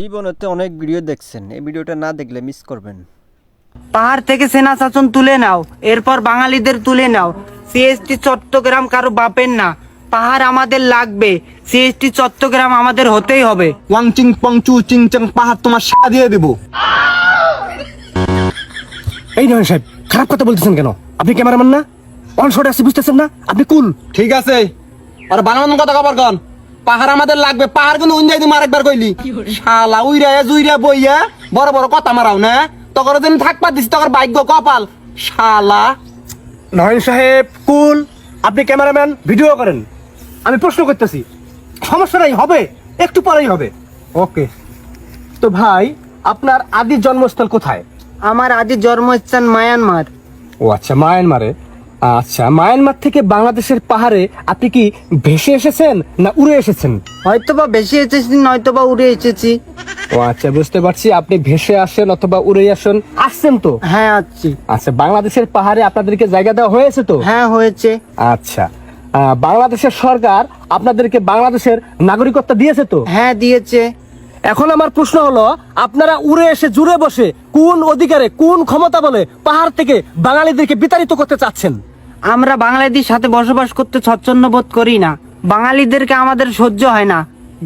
জীবনেতে অনেক ভিডিও দেখছেন এই ভিডিওটা না দেখলে মিস করবেন। পাহাড় থেকে সেনা শাসন তুলে নাও এরপর বাঙালিদের তুলে নাও। সিএসটি চট্টগ্রাম কারও বাপের না পাহাড় আমাদের লাগবে। সিএসটি চট্টগ্রাম আমাদের হতেই হবে। ওয়াং চিং পং চু চিং চাং পাহাড় তোমার সারা দিয়ে দেবো। এই নয় সাহেব খারাপ কথা বলতেছেন কেন? আপনি ক্যামেরাম্যান না? অন শট আছে বুঝতেছেন না? আপনি কুল। ঠিক আছে। আর বানানোর কথা খবর কন? পাহাড় আমাদের লাগবে পাহাড় কিন্তু উঞ্জাই তুমি আরেকবার কইলি। শালা উইরা জুইরা বইয়া বড় বড় কথা মারাও না? তখন দিন থাকবা দিছি তখন ভাগ্য কপাল। শালা। নয়ন সাহেব কুল আপনি ক্যামেরাম্যান ভিডিও করেন। আমি প্রশ্ন করতেছি সমস্যা নাই হবে একটু পরেই হবে। ওকে তো ভাই আপনার আদি জন্মস্থল কোথায়? আমার আদি জন্মস্থান মায়ানমার। ও আচ্ছা মায়ানমারে। আচ্ছা মায়ানমার থেকে বাংলাদেশের পাহাড়ে আপনি কি ভেসে এসেছেন না উড়ে এসেছেন? হয়তোবা বেশি এসেছি নয়তোবা উড়ে এসেছি। ও আচ্ছা বুঝতে পারছি আপনি ভেসে আসেন অথবা উড়ে আসেন আসছেন তো? হ্যাঁ আছি আচ্ছা বাংলাদেশের পাহাড়ে আপনাদেরকে জায়গা দেওয়া হয়েছে তো? হ্যাঁ হয়েছে। আচ্ছা আহ, বাংলাদেশের সরকার আপনাদেরকে বাংলাদেশের নাগরিকত্ব দিয়েছে তো? হ্যাঁ দিয়েছে। এখন আমার প্রশ্ন হলো আপনারা উড়ে এসে জুড়ে বসে কোন অধিকারে কোন ক্ষমতা বলে পাহাড় থেকে বাঙালিদেরকে বিতাড়িত করতে চাচ্ছেন? আমরা বাঙালিদের সাথে বসবাস করতে স্বচ্ছন্দ বোধ করি না। বাঙালিদেরকে আমাদের সহ্য হয় না।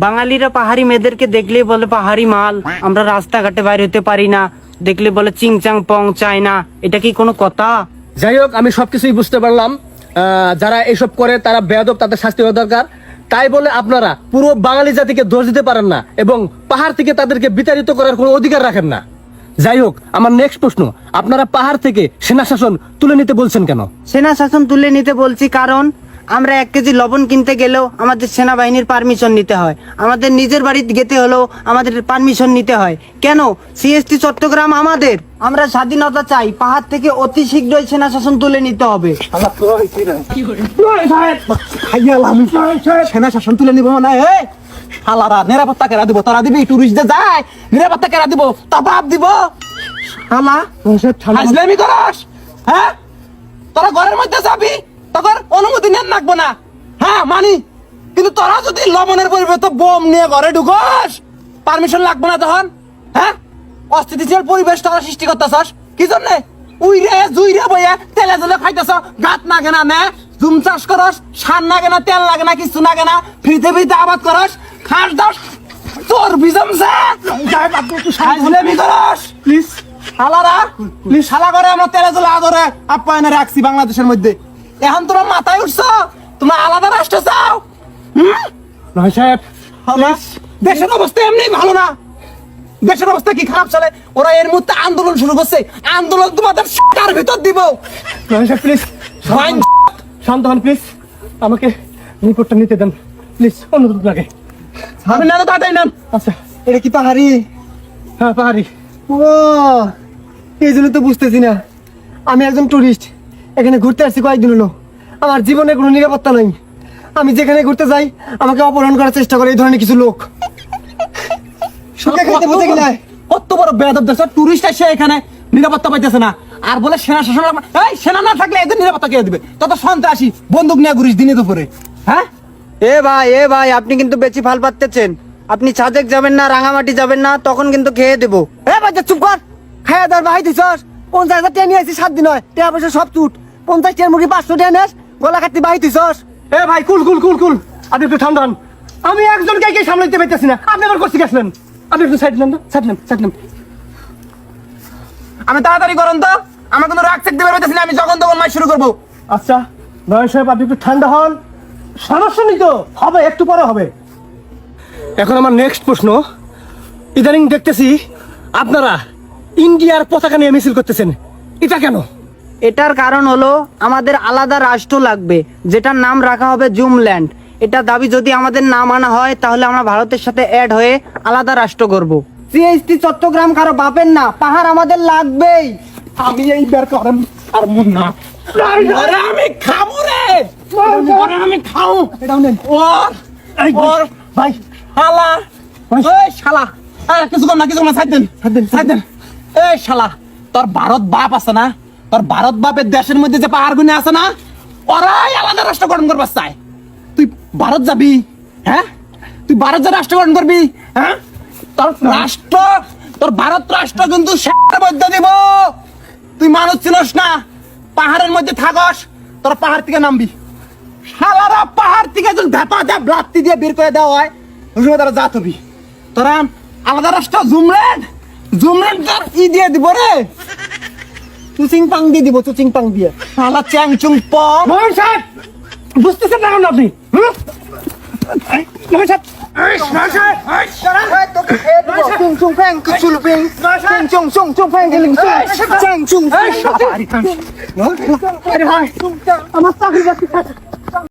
বাঙালিরা পাহাড়ি মেয়েদেরকে দেখলেই বলে পাহাড়ি মাল। আমরা রাস্তাঘাটে বাইরে হতে পারি না। দেখলে বলে চিংচাং, পং চায় না এটা কি কোনো কথা? যাই হোক, আমি সবকিছুই বুঝতে পারলাম। যারা এসব করে, তারা বেয়াদব, তাদের শাস্তি হওয়া দরকার। তাই বলে আপনারা পুরো বাঙালি জাতিকে দোষ দিতে পারেন না এবং পাহাড় থেকে তাদেরকে বিতাড়িত করার কোনো অধিকার রাখেন না। যাই হোক আমার নেক্সট প্রশ্ন আপনারা পাহাড় থেকে সেনা শাসন তুলে নিতে বলছেন কেন? সেনা শাসন তুলে নিতে বলছি কারণ আমরা এক কেজি লবণ কিনতে গেলেও আমাদের সেনাবাহিনীর পারমিশন নিতে হয়। আমাদের নিজের বাড়িতে যেতে হলেও আমাদের পারমিশন নিতে হয়। কেন? সিএসটি চট্টগ্রাম আমাদের। আমরা স্বাধীনতা চাই পাহাড় থেকে অতি শীঘ্রই সেনা শাসন তুলে নিতে হবে। সেনা শাসন তুলে নিব না শালারা নিরাপত্তা কেরা দিব তারা দিবি টুরিস্টদের যায় নিরাপত্তা কেরা দিব তা বাপ দিব। শালা হাজলামি করস হ্যাঁ? তোরা ঘরের মধ্যে যাবি তোর অনুমতি নেন রাখব না। হ্যাঁ মানি। কিন্তু তোরা যদি লবণের পরিবর্তে বোম নিয়ে ঘরে ঢুকস পারমিশন লাগবে না তখন হ্যাঁ? অস্থিতিশীল পরিবেশ তোরা সৃষ্টি করতেছস। কি জন্যে? উইরে জুইরে বইয়া তেলে জলে খাইতেছ। গাত না কেনা নে জুম চাষ করস সার না কেনা তেল লাগে না কিছু না কেনা ফ্রিতে ফ্রিতে আবাদ করস। খাস দাস তোর বিজমছে হাজলামি করস প্লিজ। শালারা প্লিজ শালা করে আমরা তেলে জলে আদরে আপ্যায়নে রাখছি বাংলাদেশের মধ্যে। এখন তোমরা মাথায় উঠছ? তোমরা আলাদা রাষ্ট্র চাও? নয় সাহেব দেশের অবস্থা এমনি ভালো না। দেশের অবস্থা কি খারাপ চলে? ওরা এর মধ্যে আন্দোলন শুরু করছে। আন্দোলন তোমাদের টার ভিতর দিব। নয় সাহেব প্লিজ শান্ত হন প্লিজ আমাকে রিপোর্টটা নিতে দেন। প্লিজ অনুরোধ লাগে। আমি না তাড়াতাড়ি নাম। আচ্ছা। এটা কি পাহাড়ি? হ্যাঁ পাহাড়ি। ও এই জন্য তো বুঝতেছি না। আমি একজন টুরিস্ট এখানে ঘুরতে আসছি কয়েকদিন হলো। আমার জীবনে কোনো নিরাপত্তা নাই। আমি যেখানে ঘুরতে যাই আমাকে অপহরণ করার চেষ্টা করে এই ধরনের কিছু লোক। কিনা কত বড় বেয়াদব দেশ টুরিস্ট আসে এখানে নিরাপত্তা পাইতেছে না। আর বলে সেনা শাসন এই সেনা না থাকলে এদের নিরাপত্তা কে দিবে? তত সন্ত্রাসী বন্দুক নিয়ে ঘুরিস দিনে দুপুরে। হ্যাঁ? এ ভাই এ ভাই, আপনি কিন্তু বেশি ফাল পাচ্ছেন আপনি সাজেক যাবেন না, রাঙামাটি যাবেন না, তখন কিন্তু খেয়ে দেবো। এ বাচ্চা চুপ কর। খাইয়া দার ভাই দিছস। পঞ্চাশ হাজার টেনে আইছি সাত দিন হয়। টেয়া পয়সা সব চুট। পঞ্চাশ টেন মুরগি পাঁচশো টেন গলা কাটতে বাই দিছস। এ ভাই, কুল কুল কুল কুল। আপনি একটু ঠান্ডা আমি একজনকে কে সামলাইতে পারতেছি না। আপনি আবার করতে গেছিলেন আপনি একটু সাইড নেন সাইড নেন সাইড নেন। আমি তাড়াতাড়ি করুন তো। আমার কোনো রাগ পারতেছি না। আমি যখন তখন মাই শুরু করব। আচ্ছা নয় সাহেব, আপনি একটু ঠান্ডা হন। সমস্যা নেই তো হবে একটু পরে হবে। এখন আমার নেক্সট প্রশ্ন। ইদানিং দেখতেছি আপনারা ইন্ডিয়ার পতাকা নিয়ে মিছিল করতেছেন। এটা কেন? এটার কারণ হলো আমাদের আলাদা রাষ্ট্র লাগবে যেটার নাম রাখা হবে জুমল্যান্ড। এটা দাবি যদি আমাদের না মানা হয় তাহলে আমরা ভারতের সাথে অ্যাড হয়ে আলাদা রাষ্ট্র করব সিএসটি চট্টগ্রাম কারও বাপের না পাহাড় আমাদের লাগবেই। আমি এই বের করেন আর মুন না আমি খাব রে! আরে আমি খাও এটাও নেন ভাই, শালা। এই শালা কিছু কর না কিছু কর না দেন দেন, দেন এই শালা তোর ভারত বাপ আছে না তোর ভারত বাপের দেশের মধ্যে যে পাহাড় গুনে আছে না ওরাই আলাদা রাষ্ট্র গঠন করবার চায় তুই ভারত যাবি হ্যাঁ তুই ভারত যা রাষ্ট্র গঠন করবি হ্যাঁ তোর রাষ্ট্র তোর ভারত রাষ্ট্র কিন্তু শেষের মধ্যে দিব তুই মানুষ চিনস না পাহাড়ের মধ্যে থাকস তোর পাহাড় থেকে নামবি। শালারা পাহাড় থেকে যদি ধাপা ধাপ লাত্তি দিয়ে বের করে দেওয়া হয় ওই সময় তারা জাত হবি। তোরা আলাদা রাষ্ট্র জুমলেন জুমলেন তোর ই দিয়ে দিব রে। চুচিং পাং দিয়ে দিব চুচিং পাং দিয়ে। শালা চ্যাং চুং পং। মোহন সাহেব বুঝতেছেন না কেন আপনি? হুম? মোহন সাহেব। এই, মোহন সাহেব, এই, চুং চুং ফ্যাং চুল ফ্যাং চুং চুং চুং ফ্যাং গেলিং চুং চুং এই, সত্যি? আমার চাকরি বাকরি